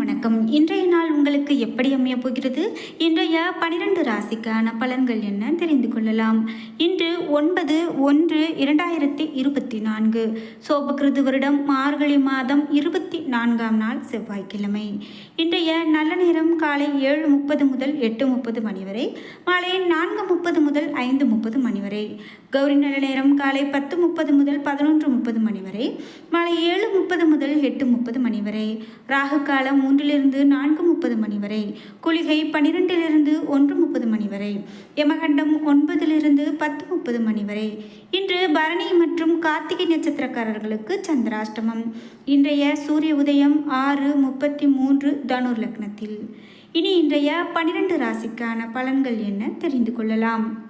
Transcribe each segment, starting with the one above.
வணக்கம். இன்றைய நாள் உங்களுக்கு எப்படி அமைய போகிறது? இன்றைய பனிரெண்டு ராசிக்கான பலன்கள் என்ன தெரிந்து கொள்ளலாம். இன்று ஒன்பது ஒன்று இரண்டாயிரத்தி இருபத்தி நான்கு. சோபகிருது வருடம் மார்கழி மாதம் இருபத்தி நான்காம் நாள் செவ்வாய்க்கிழமை. இன்றைய நல்ல நேரம் காலை ஏழு முப்பது முதல் எட்டு முப்பது மணி வரை மாலை நான்கு முப்பது முதல் ஐந்து முப்பது மணி வரை. கௌரி நல்ல நேரம் காலை பத்து முப்பது முதல் பதினொன்று முப்பது மணி வரை மாலை ஏழு முப்பது முதல் எட்டு முப்பது மணி வரை. ராகு காலம் மூன்றிலிருந்து நான்கு முப்பது மணி வரை குளிகை பன்னிரெண்டிலிருந்து ஒன்று முப்பது மணி வரை யமகண்டம் ஒன்பதிலிருந்து பத்து முப்பது மணி வரை. இன்று பரணி மற்றும் கார்த்திகை நட்சத்திரக்காரர்களுக்கு சந்திராஷ்டமம். இன்றைய சூரிய உதயம் ஆறு முப்பத்தி மூன்று தனுர் லக்னத்தில். இனி இன்றைய பனிரெண்டு ராசிக்கான பலன்கள் என்ன தெரிந்து கொள்ளலாம்?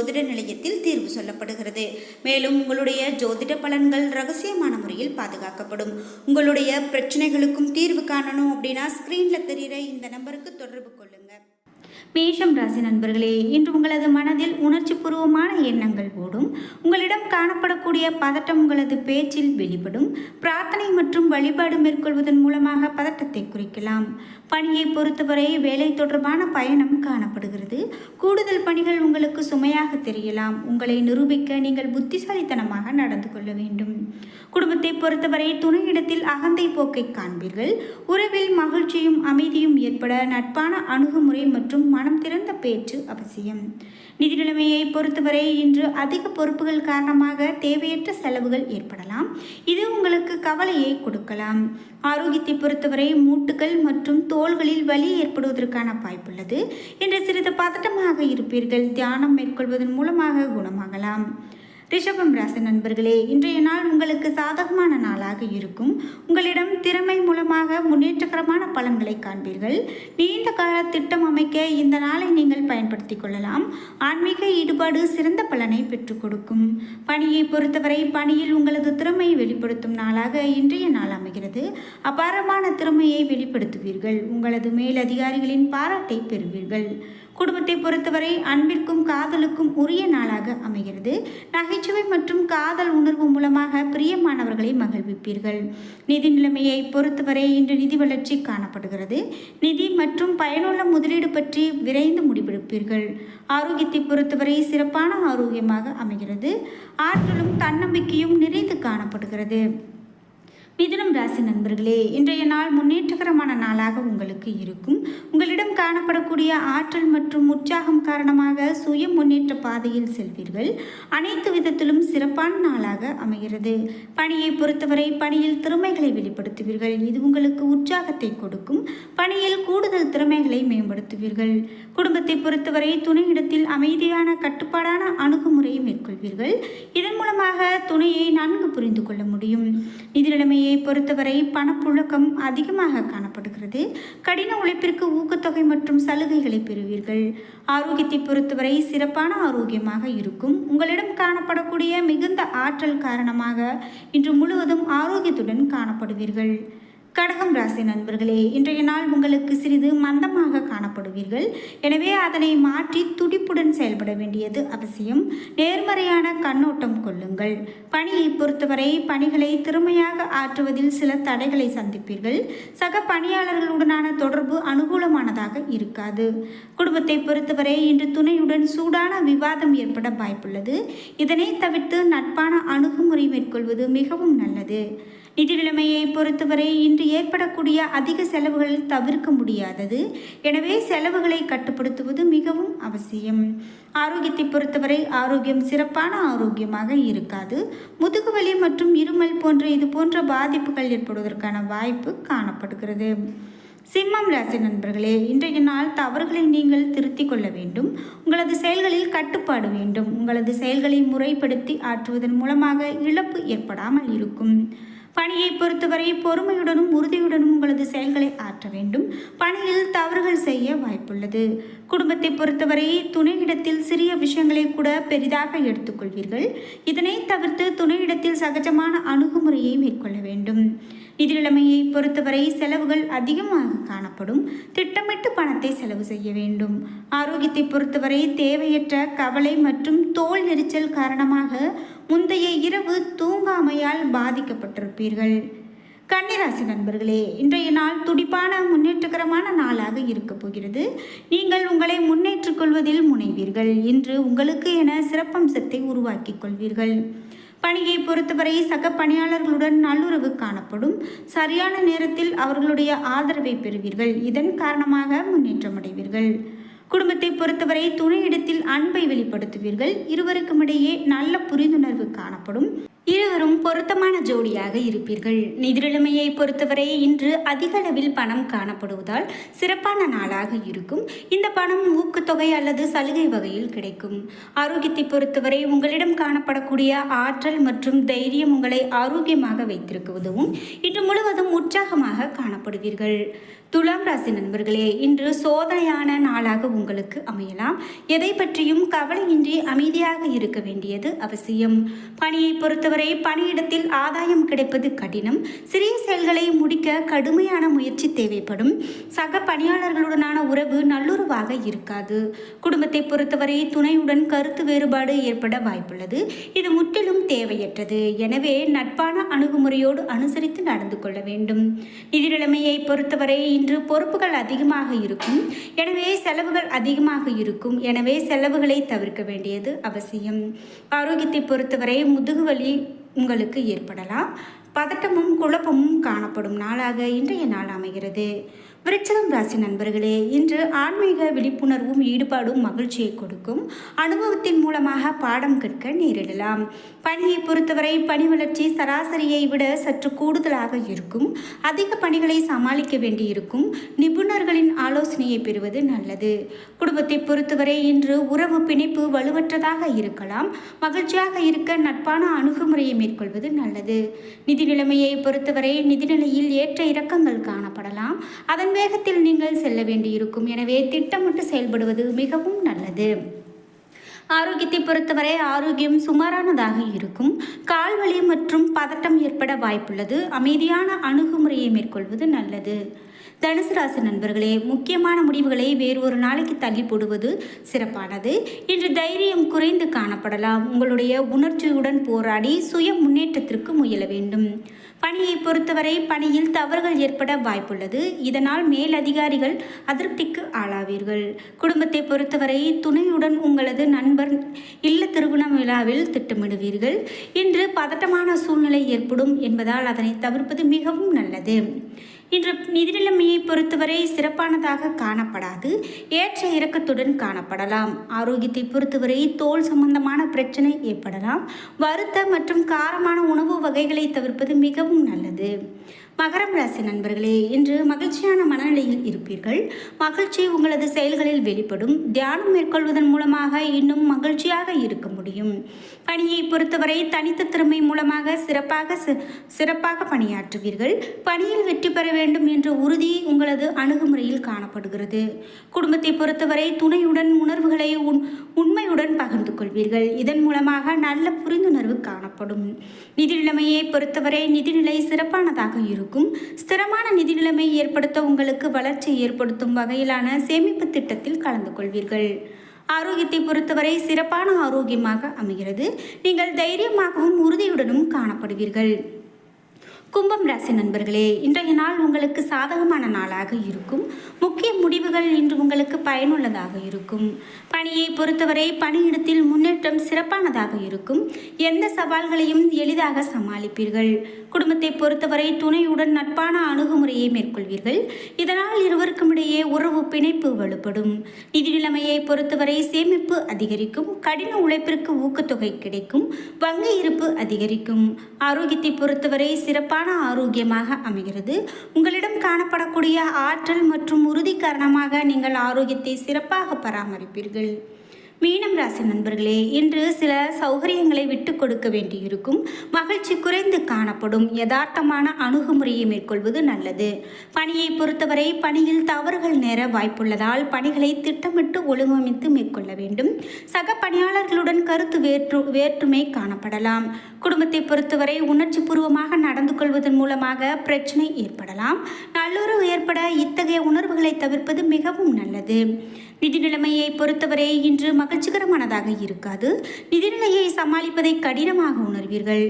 ஜோதிட நிலையத்தில் தீர்வு சொல்லப்படுகிறது. மேலும் உங்களுடைய ஜோதிட பலன்கள் ரகசியமான முறையில் பாதுகாக்கப்படும். உங்களுடைய பிரச்சனைகளுக்கும் தீர்வு காணணும் அப்படின்னா ஸ்க்ரீனில் தெரிகிற இந்த நம்பருக்கு தொடர்பு கொள்ளுங்கள் மேஷம் ராசி நண்பர்களே இன்று உங்களது மனதில் உணர்ச்சி பூர்வமான எண்ணங்கள் ஓடும். உங்களிடம் காணப்படக்கூடிய பதட்டம் உங்களது பேச்சில் வெளிப்படும். பிரார்த்தனை மற்றும் வழிபாடு மேற்கொள்வதன் மூலமாக பதட்டத்தை குறிக்கலாம். பணியை பொறுத்தவரை வேலை தொடர்பான பயணம் காணப்படுகிறது. கூடுதல் பணிகள் உங்களுக்கு சுமையாக தெரியலாம். உங்களை நிரூபிக்க நீங்கள் புத்திசாலித்தனமாக நடந்து கொள்ள வேண்டும். குடும்பத்தை பொறுத்தவரை துணையிடத்தில் அகந்தை போக்கை காண்பீர்கள். உறவில் மகிழ்ச்சியும் அமைதியும் ஏற்பட நட்பான அணுகுமுறை மற்றும் மனம் திறந்த பேச்சு அவசியம். நிதி நிலைமையை பொறுத்தவரை இன்று அதிக பொறுப்புகள் காரணமாக தேவையற்ற செலவுகள் ஏற்படலாம். இது உங்களுக்கு கவலையை கொடுக்கலாம். ஆரோக்கியத்தை பொறுத்தவரை மூட்டுகள் மற்றும் தோள்களில் வலி ஏற்படுவதற்கான வாய்ப்புள்ளது. இன்று சிறிது பதட்டமாக இருப்பீர்கள். தியானம் மேற்கொள்வதன் மூலமாக குணமாகலாம். ரிஷபம் ராசி நண்பர்களே இன்றைய நாள் உங்களுக்கு சாதகமான நாளாக இருக்கும். உங்களிடம் திறமை மூலமாக முன்னேற்றகரமான பலன்களை காண்பீர்கள். நீண்ட கால திட்டம் அமைக்க இந்த நாளை நீங்கள் பயன்படுத்திக் கொள்ளலாம். ஆன்மீக ஈடுபாடு சிறந்த பலனை பெற்றுக் கொடுக்கும். பணியை பொறுத்தவரை பணியில் உங்களது திறமையை வெளிப்படுத்தும் நாளாக இன்றைய நாள் அமைகிறது. அபாரமான திறமையை வெளிப்படுத்துவீர்கள். உங்களது மேலதிகாரிகளின் பாராட்டை பெறுவீர்கள். குடும்பத்தை பொறுத்தவரை அன்பிற்கும் காதலுக்கும் உரிய நாளாக அமைகிறது. நகைச்சுவை மற்றும் காதல் உணர்வு மூலமாக பிரியமானவர்களை மகிழ்விப்பீர்கள். நிதி நிலைமையை பொறுத்தவரை இன்று நிதி வளர்ச்சி காணப்படுகிறது. நிதி மற்றும் பயனுள்ள முதலீடு பற்றி விரைந்து முடிவெடுப்பீர்கள். ஆரோக்கியத்தை பொறுத்தவரை சிறப்பான ஆரோக்கியமாக அமைகிறது. ஆற்றலும் தன்னம்பிக்கையும் நிறைந்து காணப்படுகிறது. மிதுனம் ராசி நண்பர்களே இன்றைய நாள் முன்னேற்றகரமான நாளாக உங்களுக்கு இருக்கும். உங்களிடம் காணப்படக்கூடிய ஆற்றல் மற்றும் உற்சாகம் காரணமாக சுய முன்னேற்ற பாதையில் செல்வீர்கள். அனைத்து விதத்திலும் சிறப்பான நாளாக அமைகிறது. பணியை பொறுத்தவரை பணியில் திறமைகளை வெளிப்படுத்துவீர்கள். இது உங்களுக்கு உற்சாகத்தை கொடுக்கும். பணியில் கூடுதல் திறமைகளை மேம்படுத்துவீர்கள். குடும்பத்தை பொறுத்தவரை துணையிடத்தில் அமைதியான கட்டுப்பாடான அணுகுமுறையை மேற்கொள்வீர்கள். இதன் மூலமாக துணையை நன்கு புரிந்து கொள்ள முடியும். நிதிநிலைமை நிலைமையை பொறுத்தவரை பணப்புழக்கம் அதிகமாக காணப்படுகிறது. கடின உழைப்பிற்கு ஊக்கத்தொகை மற்றும் சலுகைகளை பெறுவீர்கள். ஆரோக்கியத்தை பொறுத்தவரை சிறப்பான ஆரோக்கியமாக இருக்கும். உங்களிடம் காணப்படக்கூடிய மிகுந்த ஆற்றல் காரணமாக இன்று முழுவதும் ஆரோக்கியத்துடன் காணப்படுவீர்கள். கடகம் ராசி நண்பர்களே இன்றைய நாள் உங்களுக்கு சிறிது மந்தமாக காணப்படுவீர்கள். எனவே அதனை மாற்றி துடிப்புடன் செயல்பட வேண்டியது அவசியம். நேர்மறையான கண்ணோட்டம் கொள்ளுங்கள். பணியை பொறுத்தவரை பணிகளை திறமையாக ஆற்றுவதில் சில தடைகளை சந்திப்பீர்கள். சக பணியாளர்களுடனான தொடர்பு அனுகூலமானதாக இருக்காது. குடும்பத்தை பொறுத்தவரை இன்று துணையுடன் சூடான விவாதம் ஏற்பட வாய்ப்புள்ளது. இதனை தவிர்த்து நட்பான அணுகுமுறை மேற்கொள்வது மிகவும் நல்லது. நிதி நிலைமையை பொறுத்தவரை இன்று ஏற்படக்கூடிய அதிக செலவுகள் தவிர்க்க முடியாதது. எனவே செலவுகளை கட்டுப்படுத்துவது மிகவும் அவசியம். ஆரோக்கியத்தை பொறுத்தவரை ஆரோக்கியம் சிறப்பான ஆரோக்கியமாக இருக்காது. முதுகுவலி மற்றும் இருமல் போன்ற இது போன்ற பாதிப்புகள் ஏற்படுவதற்கான வாய்ப்பு காணப்படுகிறது. சிம்மம் ராசி நண்பர்களே இன்றைய நாள் தவறுகளை நீங்கள் திருத்திக் கொள்ள வேண்டும். உங்களது செயல்களில் கட்டுப்பாடு வேண்டும். உங்களது செயல்களை முறைப்படுத்தி ஆற்றுவதன் மூலமாக இழப்பு ஏற்படாமல் இருக்கும். பணியை பொறுத்தவரை பொறுமையுடனும் உறுதியுடனும் உங்களது செயல்களை ஆற்ற வேண்டும். பணியில் தவறுகள் செய்ய வாய்ப்புள்ளது. குடும்பத்தை பொறுத்தவரை துணையிடத்தில் சிறிய விஷயங்களை கூட பெரிதாக எடுத்துக்கொள்வீர்கள். இதனை தவிர்த்து துணையிடத்தில் சகஜமான அணுகுமுறையை மேற்கொள்ள வேண்டும். நிதிநிலைமையை பொறுத்தவரை செலவுகள் அதிகமாக காணப்படும். திட்டமிட்டு பணத்தை செலவு செய்ய வேண்டும். ஆரோக்கியத்தை பொறுத்தவரை தேவையற்ற கவலை மற்றும் தோல் நெரிச்சல் காரணமாக முந்தைய இரவு தூங்காமையால் பாதிக்கப்பட்டிருப்பீர்கள். கன்னிராசி நண்பர்களே இன்றைய நாள் துடிப்பான முன்னேற்றகரமான நாளாக இருக்கப் போகிறது. நீங்கள் உங்களை முன்னேற்றிக் கொள்வதில் முனைவீர்கள். இன்று உங்களுக்கு என சிறப்பம்சத்தை உருவாக்கிக் கொள்வீர்கள். பணியை பொறுத்தவரை சக பணியாளர்களுடன் நல்லுறவு காணப்படும். சரியான நேரத்தில் அவர்களுடைய ஆதரவை பெறுவீர்கள். இதன் காரணமாக முன்னேற்றம் அடைவீர்கள் குடும்பத்தை பொறுத்தவரை துணையிடத்தில் அன்பை வெளிப்படுத்துவீர்கள். இருவருக்கும் இடையே நல்ல புரிந்துணர்வு காணப்படும். இருவரும் பொருத்தமான ஜோடியாக இருப்பீர்கள். நிதிநிலைமையை பொறுத்தவரை இன்று அதிக அளவில் பணம் காணப்படுவதால் சிறப்பான நாளாக இருக்கும். இந்த பணம் ஊக்கத்தொகை அல்லது சலுகை வகையில் கிடைக்கும். ஆரோக்கியத்தை பொறுத்தவரை உங்களிடம் காணப்படக்கூடிய ஆற்றல் மற்றும் தைரியம் உங்களை ஆரோக்கியமாக வைத்திருக்க உதவும் இன்று முழுவதும் உற்சாகமாக காணப்படுவீர்கள். துலாம் ராசி நண்பர்களே இன்று சோதனையான நாளாக உங்களுக்கு அமையலாம். எதை பற்றியும் கவலையின்றி அமைதியாக இருக்க வேண்டியது அவசியம். பணியை பொறுத்தவரை பணியிடத்தில் ஆதாயம் கிடைப்பது கடினம். சிறிய செயல்களை முடிக்க கடுமையான முயற்சி தேவைப்படும். சக பணியாளர்களுடனான உறவு நல்லுறவாக இருக்காது. குடும்பத்தை பொறுத்தவரை துணையுடன் கருத்து வேறுபாடு ஏற்பட வாய்ப்புள்ளது. இது முற்றிலும் தேவையற்றது. எனவே நட்பான அணுகுமுறையோடு அனுசரித்து நடந்து கொள்ள வேண்டும். நிதி நிலைமையை பொறுத்தவரை இன்று பொறுப்புகள் அதிகமாக இருக்கும். எனவே செலவுகள் அதிகமாக இருக்கும். எனவே செலவுகளை தவிர்க்க வேண்டியது அவசியம். ஆரோக்கியத்தை பொறுத்தவரை முதுகுவலி உங்களுக்கு ஏற்படலாம். பதட்டமும் குழப்பமும் காணப்படும் நாளாக இன்றைய நாள் அமைகிறது. விருச்சகம் ராசி நண்பர்களே இன்று ஆன்மீக விழிப்புணர்வும் ஈடுபாடும் மகிழ்ச்சியை கொடுக்கும். அனுபவத்தின் மூலமாக பாடம் கற்க நேரிடலாம். பணியை பொறுத்தவரை பணி வளர்ச்சி சராசரியை விட சற்று கூடுதலாக இருக்கும். அதிக பணிகளை சமாளிக்க வேண்டியிருக்கும். நிபுணர்களின் ஆலோசனையை பெறுவது நல்லது. குடும்பத்தை பொறுத்தவரை இன்று உறவு பிணைப்பு வலுவற்றதாக இருக்கலாம். மகிழ்ச்சியாக இருக்க நட்பான அணுகுமுறையை மேற்கொள்வது நல்லது. நிதி நிலைமையை பொறுத்தவரை நிதிநிலையில் ஏற்ற இறக்கங்கள் காணப்படலாம். அதன் வேகத்தில் நீங்கள் செல்ல வேண்டியிருக்கும். எனவே திட்டமிட்டு செயல்படுவது மிகவும் நல்லது. ஆரோக்கியத்தை பொறுத்தவரை ஆரோக்கியம் சுமாரானதாக இருக்கும். கால்வலி மற்றும் பதட்டம் ஏற்பட வாய்ப்புள்ளது. அமைதியான அணுகுமுறையை மேற்கொள்வது நல்லது. தனுசு ராசி நண்பர்களே முக்கியமான முடிவுகளை வேறு ஒரு நாளைக்கு தள்ளி போடுவது சிறப்பானது. இன்று தைரியம் குறைந்து காணப்படலாம். உங்களுடைய உணர்ச்சியுடன் போராடி சுய முன்னேற்றத்திற்கு முயல வேண்டும். பணியை பொறுத்தவரை பணியில் தவறுகள் ஏற்பட வாய்ப்புள்ளது. இதனால் மேலதிகாரிகள் அதிருப்திக்கு ஆளாவீர்கள். குடும்பத்தை பொறுத்தவரை துணையுடன் உங்களது நண்பர் இல்ல திருமண விழாவில் திட்டமிடுவீர்கள். இன்று பதட்டமான சூழ்நிலை ஏற்படும் என்பதால் அதனை தவிர்ப்பது மிகவும் நல்லது. இன்று நிதிநிலைமையை பொறுத்தவரை சிறப்பானதாக காணப்படாது. ஏற்ற இறக்கத்துடன் காணப்படலாம். ஆரோக்கியத்தை பொறுத்தவரை தோல் சம்பந்தமான பிரச்சனை ஏற்படலாம். வருத்த மற்றும் காரமான உணவு வகைகளை தவிர்ப்பது மிகவும் நல்லது. மகரம் ராசி நண்பர்களே இன்று மகிழ்ச்சியான மனநிலையில் இருப்பீர்கள். மகிழ்ச்சி உங்களது செயல்களில் வெளிப்படும். தியானம் மேற்கொள்வதன் மூலமாக இன்னும் மகிழ்ச்சியாக இருக்க முடியும். பணியை பொறுத்தவரை தனித்த திறமை மூலமாக சிறப்பாக சிறப்பாக பணியாற்றுவீர்கள். பணியில் வெற்றி பெற வேண்டும் என்ற உறுதி உங்களது அணுகுமுறையில் காணப்படுகிறது. குடும்பத்தை பொறுத்தவரை துணையுடன் உணர்வுகளை உண் உண்மையுடன் பகிர்ந்து கொள்வீர்கள். இதன் மூலமாக நல்ல புரிந்துணர்வு காணப்படும். நிதி நிலைமையை பொறுத்தவரை நிதிநிலை சிறப்பானதாக இருக்கும். ஸ்திரமான நிதி நிலைமை ஏற்படுத்த உங்களுக்கு வளர்ச்சி ஏற்படுத்தும் வகையிலான சேமிப்பு திட்டத்தில் கலந்து கொள்வீர்கள். ஆரோக்கியத்தை பொறுத்தவரை சிறப்பான ஆரோக்கியமாக அமைகிறது. நீங்கள் தைரியமாகவும் உறுதியுடனும் காணப்படுவீர்கள். கும்பம் ராசி நண்பர்களே இன்றைய நாள் உங்களுக்கு சாதகமான நாளாக இருக்கும். முக்கிய முடிவுகள் இன்று உங்களுக்கு பயனுள்ளதாக இருக்கும். பணியை பொறுத்தவரை பணியிடத்தில் முன்னேற்றம் சிறப்பானதாக இருக்கும். எந்த சவால்களையும் எளிதாக சமாளிப்பீர்கள். குடும்பத்தை பொறுத்தவரை துணையுடன் நட்பான அணுகுமுறையை மேற்கொள்வீர்கள். இதனால் இருவருக்கும் இடையே உறவு பிணைப்பு வலுப்படும். நிதி நிலைமையை பொறுத்தவரை சேமிப்பு அதிகரிக்கும். கடின உழைப்பிற்கு ஊக்கத்தொகை கிடைக்கும். வங்கி இருப்பு அதிகரிக்கும். ஆரோக்கியத்தை பொறுத்தவரை சிறப்பான ஆரோக்கியமாக அமைகிறது. உங்களிடம் காணப்படக்கூடிய ஆற்றல் மற்றும் உறுதி காரணமாக நீங்கள் ஆரோக்கியத்தை சிறப்பாக பராமரிப்பீர்கள். மீனம் ராசி நண்பர்களே இன்று சில சௌகரியங்களை விட்டு கொடுக்க வேண்டியிருக்கும். மகிழ்ச்சி குறைந்து காணப்படும். யதார்த்தமான அணுகுமுறையை மேற்கொள்வது நல்லது. பணியை பொறுத்தவரை பணியில் தவறுகள் நேர வாய்ப்புள்ளதால் பணிகளை திட்டமிட்டு ஒழுங்கமைத்து மேற்கொள்ள வேண்டும். சக பணியாளர்களுடன் கருத்து வேற்று வேற்றுமை காணப்படலாம். குடும்பத்தை பொறுத்தவரை உணர்ச்சி பூர்வமாக நடந்து கொள்வதன் மூலமாக பிரச்சனை ஏற்படலாம். நல்லுறவு ஏற்பட இத்தகைய உணர்வுகளை தவிர்ப்பது மிகவும் நல்லது. நிதி நிலைமையை பொறுத்தவரை இன்று மகிழ்ச்சிகரமானதாக இருக்காது. நிதிநிலையை சமாளிப்பதை கடினமாக உணர்வீர்கள்.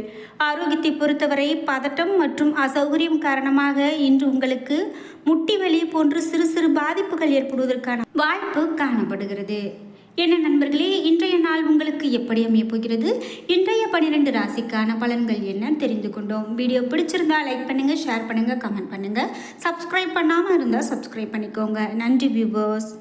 ஆரோக்கியத்தை பொறுத்தவரை பதட்டம் மற்றும் அசௌகரியம் காரணமாக இன்று உங்களுக்கு முட்டி வலி போன்று சிறு சிறு பாதிப்புகள் ஏற்படுவதற்கான வாய்ப்பு காணப்படுகிறது. என்ன நண்பர்களே இன்றைய நாள் உங்களுக்கு எப்படி அமைய போகிறது? இன்றைய பன்னிரெண்டு ராசிக்கான பலன்கள் என்ன தெரிந்து கொண்டோம். வீடியோ பிடிச்சிருந்தா லைக் பண்ணுங்க ஷேர் பண்ணுங்க கமெண்ட் பண்ணுங்க. சப்ஸ்கிரைப் பண்ணாமல் இருந்தால் சப்ஸ்கிரைப் பண்ணிக்கோங்க. நன்றி வியூவர்ஸ்